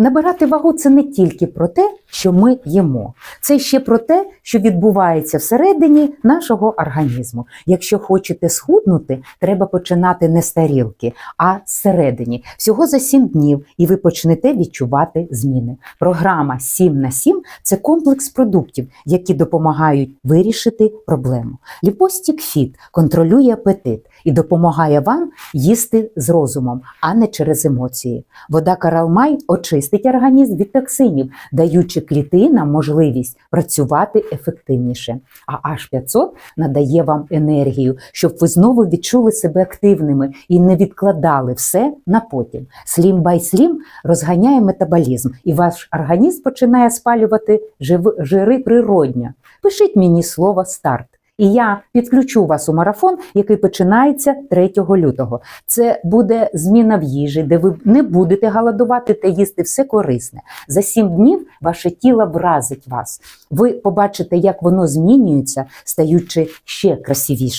Набирати вагу це не тільки про те, що ми їмо, це ще про те, що відбувається всередині нашого організму. Якщо хочете схуднути, треба починати не з тарілки, а зсередині. Всього за 7 днів, і ви почнете відчувати зміни. Програма 7 на 7 – це комплекс продуктів, які допомагають вирішити проблему. Ліпостік Фіт контролює апетит і допомагає вам їсти з розумом, а не через емоції. Вода Каралмай очистить організм від токсинів, даючи клітинам можливість працювати ефективніше. А H500 надає вам енергію, щоб ви знову відчули себе активними і не відкладали все на потім. Slim by Slim розганяє метаболізм, і ваш організм починає спалювати жири природньо. Пишіть мені слово старт. І я підключу вас у марафон, який починається 3 лютого. Це буде зміна в їжі, де ви не будете голодувати та їсти все корисне. За 7 днів ваше тіло вразить вас. Ви побачите, як воно змінюється, стаючи ще красивіше.